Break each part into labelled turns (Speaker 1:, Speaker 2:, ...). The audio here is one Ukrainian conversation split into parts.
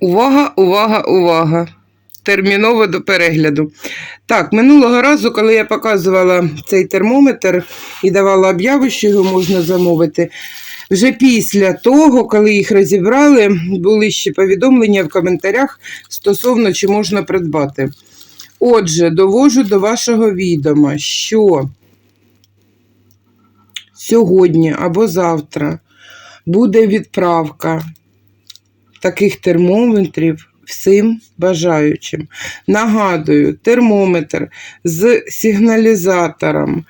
Speaker 1: Увага, увага, увага! Терміново до перегляду. Так, минулого разу, коли я показувала цей термометр і давала об'яву, що його можна замовити, вже після того, коли їх розібрали, були ще повідомлення в коментарях стосовно чи можна придбати. Отже, довожу до вашого відома, що сьогодні або завтра буде відправка таких термометрів всім бажаючим. Нагадую, термометр з сигналізатором.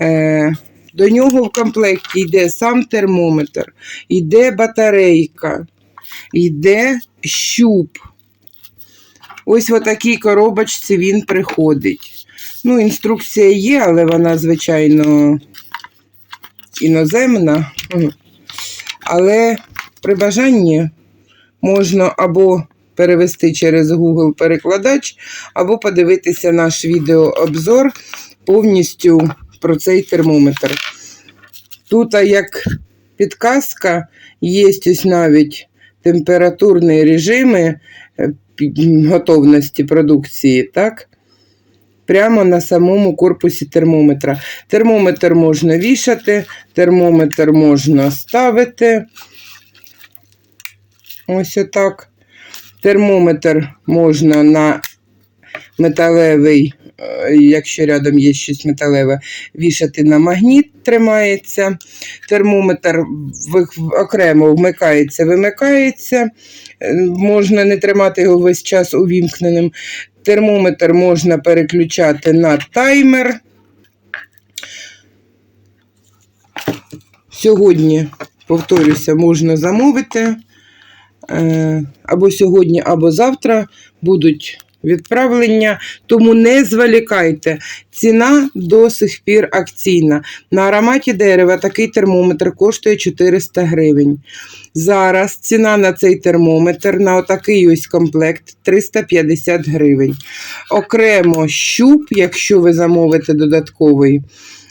Speaker 1: Е, до нього в комплекті йде сам термометр, йде батарейка, йде щуп. Ось в такій коробочці він приходить. Ну, інструкція є, але вона, звичайно, іноземна. Але при бажанні можна або перевести через Google перекладач, або подивитися наш відеообзор повністю про цей термометр. Тут, як підказка, є ось навіть температурні режими е, готовності продукції, так? Прямо на самому корпусі термометра. Термометр можна вішати, термометр можна ставити. Ось отак. Термометр можна на металевий, е, якщо рядом є щось металеве, вішати на магніт, тримається. Термометр окремо вмикається, вимикається. Е, Можна не тримати його весь час увімкненим. Термометр можна переключати на таймер. Сьогодні, повторюся, можна замовити. Е, Або сьогодні, або завтра будуть відправлення. Тому не зволікайте. Ціна до сих пір акційна. На ароматі дерева такий термометр коштує 400 гривень. Зараз ціна на цей термометр на отакий ось комплект 350 гривень. Окремо щуп, якщо ви замовите додатковий,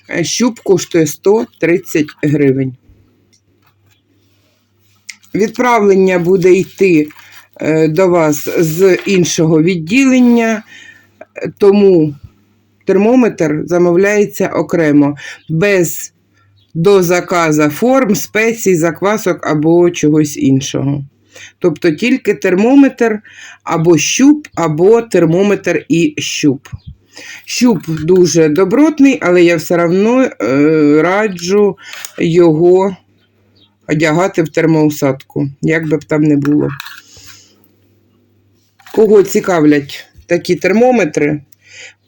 Speaker 1: е, щуп коштує 130 гривень. Відправлення буде йти до вас з іншого відділення, е, тому термометр замовляється окремо, без до заказа форм, спецій, заквасок або чогось іншого. Тобто тільки термометр або щуп, або термометр і щуп. Щуп дуже добротний, але я все одно е, раджу його одягати в термоусадку, як би б там не було. Кого цікавлять такі термометри,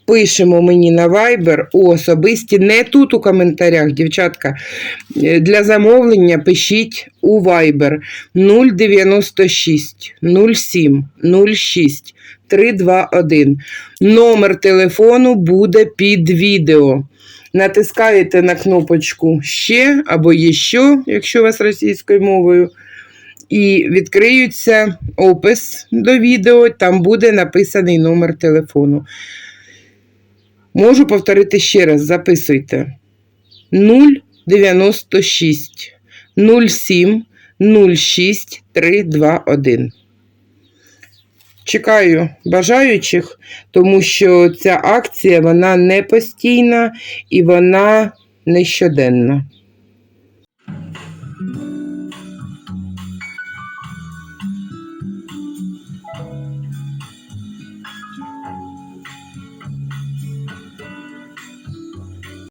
Speaker 1: пишемо мені на Viber у особисті, не тут у коментарях, дівчатка. Е, Для замовлення пишіть у Viber 096 07 06 321. Номер телефону буде під відео. Натискаєте на кнопочку ще або «Ще», якщо у вас російською мовою, і відкриється опис до відео, там буде написаний номер телефону. Можу повторити ще раз, записуйте. 096 07 06 321. Чекаю бажаючих, тому що ця акція вона не постійна і вона не щоденна.